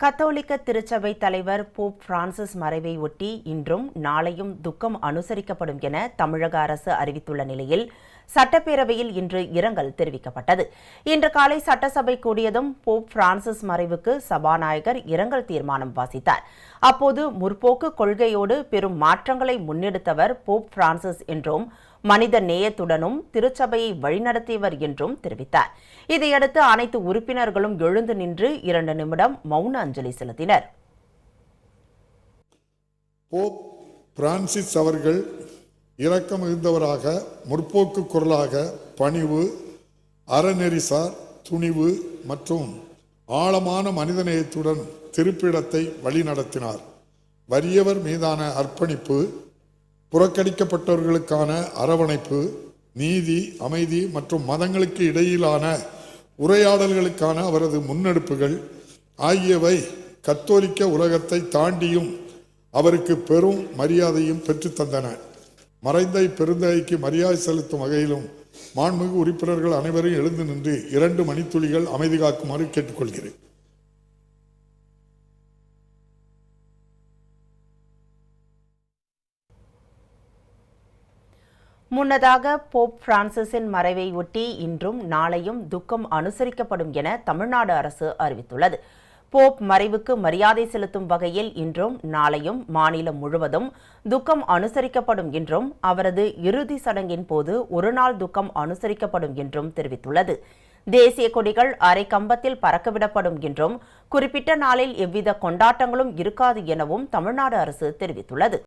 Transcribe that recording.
கத்தோலிக்க திருச்சபை தலைவர் போப் பிரான்சிஸ் மறைவை ஒட்டி இன்றும் நாளையும் துக்கம் அனுசரிக்கப்படும் என தமிழக அரசு அறிவித்துள்ள நிலையில் சட்டப்பேரவையில் இன்று இரங்கல் தெரிவிக்கப்பட்டது. இன்று காலை சட்டசபை கூடியதும் போப் பிரான்சிஸ் மறைவுக்கு சபாநாயகர் இரங்கல் தீர்மானம் வாசித்தார். அப்போது முற்போக்கு கொள்கையோடு பெரும் மாற்றங்களை முன்னெடுத்தவர் போப் பிரான்சிஸ் என்றும் மனித நேயத்துடனும் திருச்சபையை வழிநடத்தியவர் என்றும் தெரிவித்தார். இதையடுத்து அனைத்து உறுப்பினர்களும் எழுந்து நின்று இரண்டு நிமிடம் மௌன அஞ்சலி செலுத்தினர். போப் பிரான்சிஸ் அவர்கள் இரக்கம் மிகுந்தவராக முற்போக்கு குரலாக பணிவு அறநெறிசார் துணிவு மற்றும் ஆழமான மனிதநேயத்துடன் திருப்பிடத்தை வழிநடத்தினார். வறியவர் மீதான அர்ப்பணிப்பு புறக்கணிக்கப்பட்டவர்களுக்கான அரவணைப்பு நீதி அமைதி மற்றும் மதங்களுக்கு இடையிலான உரையாடல்களுக்கான அவரது முன்னெடுப்புகள் ஆகியவை கத்தோலிக்க உலகத்தை தாண்டியும் அவருக்கு பெரும் மரியாதையும் பெற்றுத்தந்தன மறைந்தை இப்பெருந்தகைக்கு மரியாதை செலுத்தும் வகையிலும் மாண்புமிகு உறுப்பினர்கள் அனைவரும் எழுந்து நின்று இரண்டு மணித்துளிகள் அமைதி காக்குமாறு கேட்டுக்கொள்கிறேன். முன்னதாக போப் பிரான்சிஸின் மறைவை ஒட்டி இன்றும் நாளையும் துக்கம் அனுசரிக்கப்படும் என தமிழ்நாடு அரசு அறிவித்துள்ளது. போப் மறைவுக்கு மரியாதை செலுத்தும் வகையில் இன்றும் நாளையும் மாநிலம் முழுவதும் துக்கம் அனுசரிக்கப்படும் என்றும் அவரது இறுதி சடங்கின் போது ஒருநாள் துக்கம் அனுசரிக்கப்படும் என்றும் தெரிவித்துள்ளது. தேசிய கொடிகள் அரை கம்பத்தில் பறக்கவிடப்படும் என்றும் குறிப்பிட்ட நாளில் எவ்வித கொண்டாட்டங்களும் இருக்காது எனவும் தமிழ்நாடு அரசு தெரிவித்துள்ளது.